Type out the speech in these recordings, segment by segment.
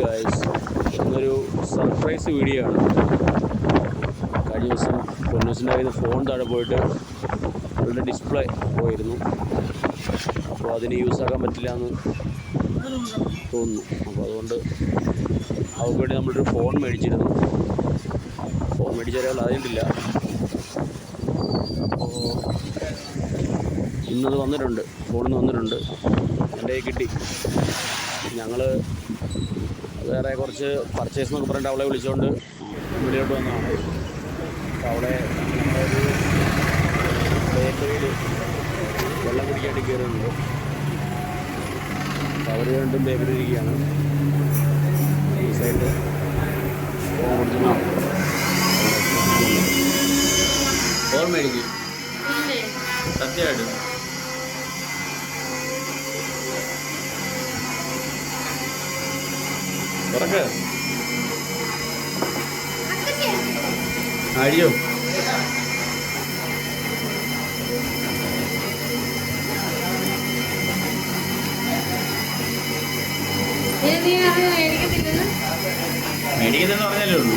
Guys ഇന്നൊരു surprise video ആണ്. കഴിഞ്ഞ ദിവസം പൊന്നൂസിന്റെ കയ്യിൽ നിന്ന് ഫോൺ താഴെ പോയിട്ട് അവരുടെ ഡിസ്പ്ലേ പോയിരുന്നു. അപ്പോൾ അതിന് യൂസ് ആക്കാൻ പറ്റില്ല എന്ന് തോന്നുന്നു. അപ്പോൾ അതുകൊണ്ട് അവർക്ക് വേണ്ടി നമ്മളൊരു ഫോൺ മേടിച്ചിരുന്നു. ഫോൺ മേടിച്ച ഒരാൾ അറിഞ്ഞിട്ടില്ല. അപ്പോൾ ഇന്നത് വന്നിട്ടുണ്ട്. ഫോണിൽ നിന്ന് വന്നിട്ടുണ്ട്. എന്റെ കിട്ടി. ഞങ്ങൾ വേറെ കുറച്ച് പർച്ചേസ് എന്നൊക്കെ പറഞ്ഞിട്ട് അവളെ വിളിച്ചുകൊണ്ട് ഇവിടെയോട്ട് വന്നതാണ്. അപ്പോൾ അവിടെ ബേക്കറിയിൽ വെള്ളം കുടിക്കാണ്ട് കയറുന്നുണ്ട് അപ്പോൾ അവർ രണ്ടും ബേക്കറി ഇരിക്കുകയാണ്. ഈ സൈഡ് ഫോൺ കൊടുത്തു ഫോൺ മേടിക്കും. സത്യമായിട്ടും. തുറക്ക്. അടിയോ. നീ അത് മേടിക്കത്തില്ലെന്ന് മേടിക്കുന്നെന്ന് പറഞ്ഞല്ലേ ഉള്ളൂ.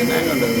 എന്നാ കണ്ടത്?